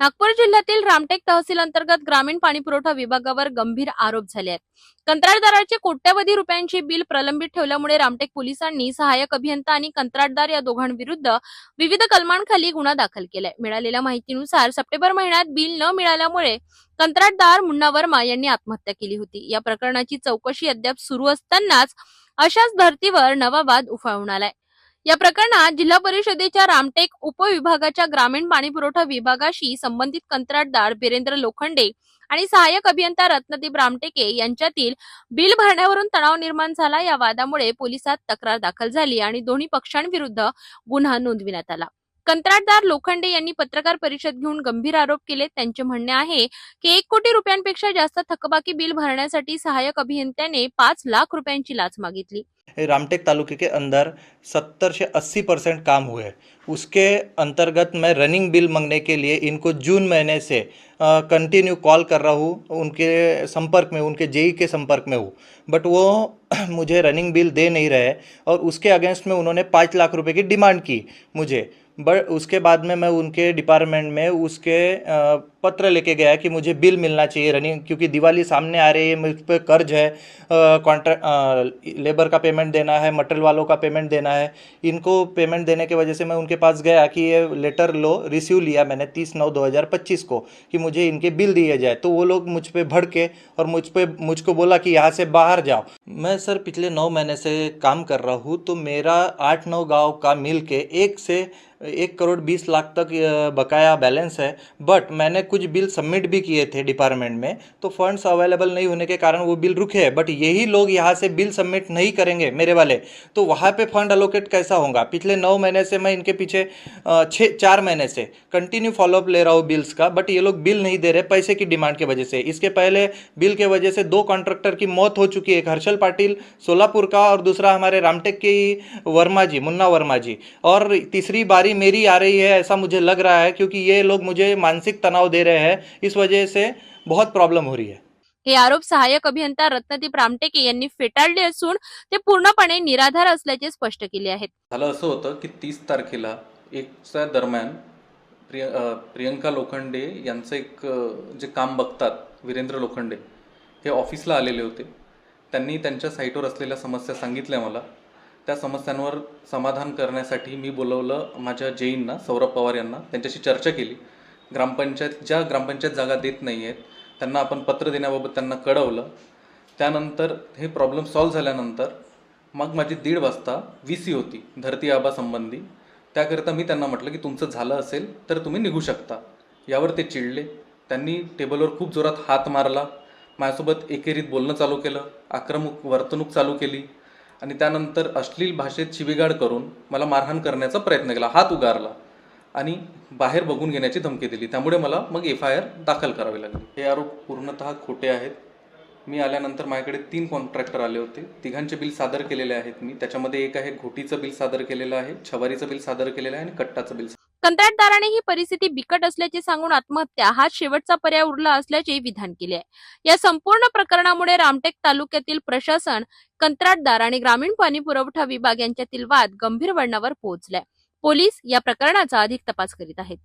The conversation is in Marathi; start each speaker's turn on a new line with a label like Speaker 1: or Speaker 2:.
Speaker 1: नागपूर जिल्ह्यातील रामटेक तहसील अंतर्गत ग्रामीण पाणीपुरवठा विभागावर गंभीर आरोप झाले आहेत. कंत्राटदाराचे कोट्यवधी रुपयांची बिल प्रलंबित ठेवल्यामुळे रामटेक पोलिसांनी सहाय्यक अभियंता आणि कंत्राटदार या दोघांविरुद्ध विविध कलमांखाली गुन्हा दाखल केलाय. मिळालेल्या माहितीनुसार सप्टेंबर महिन्यात बिल न मिळाल्यामुळे कंत्राटदार मुन्ना वर्मा यांनी आत्महत्या केली होती. या प्रकरणाची चौकशी अद्याप सुरू असतानाच अशाच धर्तीवर नवा वाद उफाळून आलाय. या प्रकरणात जिल्हा परिषदेच्या रामटेक उपविभागाच्या ग्रामीण पाणीपुरवठा विभागाशी संबंधित कंत्राटदार बिरेंद्र लोखंडे आणि सहाय्यक अभियंता रत्नदीप रामटेके यांच्यातील बिल भरण्यावरून तणाव निर्माण झाला. या वादामुळे पोलिसात तक्रार दाखल झाली आणि दोन्ही पक्षांविरुद्ध गुन्हा नोंदविण्यात आला. कंत्राटदार लोखंडे यांनी पत्रकार परिषद घेऊन गंभीर आरोप केले. त्यांचे म्हणणे आहे की एक कोटी रुपयांपेक्षा जास्त थकबाकी बिल भरण्यासाठी सहाय्यक अभियंत्याने पाच लाख रुपयांची लाच मागितली.
Speaker 2: रामटेक तालुके के अंदर 70 से 80 परसेंट काम हुए उसके अंतर्गत मैं रनिंग बिल मांगने के लिए इनको जून महीने से कंटिन्यू कॉल कर रहा हूँ उनके संपर्क में उनके जेई के संपर्क में हूँ। बट वो मुझे रनिंग बिल दे नहीं रहे और उसके अगेंस्ट में उन्होंने पाँच लाख रुपए की डिमांड की मुझे। बट उसके बाद में मैं उनके डिपार्टमेंट में उसके अ, पत्र लेके गया कि मुझे बिल मिलना चाहिए रनिंग, क्योंकि दिवाली सामने आ रही है, मुझ पर कर्ज है कॉन्ट्रैक्ट लेबर का पेमेंट देना है मटेरियल वालों का पेमेंट देना है। इनको पेमेंट देने की वजह से मैं उनके पास गया कि ये लेटर लो रिसीव लिया मैंने तीस नौ दो हज़ार पच्चीस को, कि मुझे इनके बिल दिए जाए। तो वो लोग मुझ पे भड़के और मुझ पर मुझको बोला कि यहाँ से बाहर जाओ। मैं सर पिछले नौ महीने से काम कर रहा हूँ तो मेरा आठ नौ गाँव का मिल एक से एक करोड़ बीस लाख तक बकाया बैलेंस है। बट मैंने कुछ बिल सबमिट भी किए थे डिपार्टमेंट में तो फंड्स अवेलेबल नहीं होने के कारण वो बिल रुके हैं बट यही लोग यहाँ से बिल सबमिट नहीं करेंगे मेरे वाले। तो वहाँ पे फंड अलोकेट कैसा होगा? पिछले नौ महीने से मैं इनके पीछे छः, चार महीने से कंटिन्यू फॉलोअप ले रहा हूँ बिल्स का बट ये लोग बिल नहीं दे रहे पैसे की डिमांड की वजह से। इसके पहले बिल के वजह से दो कॉन्ट्रैक्टर की मौत हो चुकी है, एक हर्षल पाटिल सोलापुर का और दूसरा हमारे रामटेक के वर्मा जी, मुन्ना वर्मा जी। और तीसरी बारी मेरी आ रही है, ऐसा मुझे लग रहा है, क्योंकि ये लोग मुझे मानसिक तनाव दे रहे हैं इस वजह से बहुत प्रॉब्लम हो रही है।
Speaker 1: हे आरोप सहाय्यक अभियंता रत्नदीप रामटेके यांनी फेटाळले असून ते पूर्णपणे निराधार असल्याचे स्पष्ट केले आहेत.
Speaker 3: झालं असं होतं की तीस तारखेला एकच्या दरम्यान प्रिय प्रियंका लोखंडे यांचं एक जे काम बघतात वीरेंद्र लोखंडे हे ऑफिसला आलेले होते. त्यांनी त्यांच्या साईटवर असलेल्या समस्या सांगितल्या मला. त्या समस्यांवर समाधान करण्यासाठी मी बोलवलं माझ्या जेईंना सौरभ पवार यांना त्यांच्याशी चर्चा केली. ग्रामपंचायत ज्या ग्रामपंचायत जागा देत नाही आहेत त्यांना आपण पत्र देण्याबाबत त्यांना कळवलं. त्यानंतर हे प्रॉब्लेम सॉल्व्ह झाल्यानंतर मग माझी दीड वाजता व्ही सी होती धरती आबासंबंधी त्याकरिता मी त्यांना म्हटलं की तुमचं झालं असेल तर तुम्ही निघू शकता. यावर ते चिडले. त्यांनी टेबलवर खूप जोरात हात मारला. माझ्यासोबत एकेरीत बोलणं चालू केलं आक्रमक वर्तणूक चालू केली आणि त्यानंतर अश्लील भाषेत शिबिगाड करून मला मारहाण करण्याचा प्रयत्न केला. हात उगारला. आणि बाहेर बघून घेण्याची धमकी दिली. त्यामुळे मला मग एफ आय आर दाखल करावी लागली. हे आरोप पूर्णतः खोटे आहेत. मी आल्यानंतर माझ्याकडे तीन कॉन्ट्रॅक्टर आले होते. तिघांचे बिल सादर केलेले आहेत मी. त्याच्यामध्ये एक आहे घोटीचं बिल सादर केलेलं आहे छवारीचं बिल सादर केलेलं आहे आणि कट्टाचं बिल
Speaker 1: कंत्राटदाराने ही परिस्थिती बिकट असल्याचे सांगून आत्महत्या हा शेवटचा पर्याय उरला असल्याचे विधान केले आहे. या संपूर्ण प्रकरणामुळे रामटेक तालुक्यातील प्रशासन कंत्राटदार आणि ग्रामीण पाणी पुरवठा विभाग यांच्यातील वाद गंभीर वळणावर पोहोचलाय. पोलीस या प्रकरणाचा अधिक तपास करीत आहेत.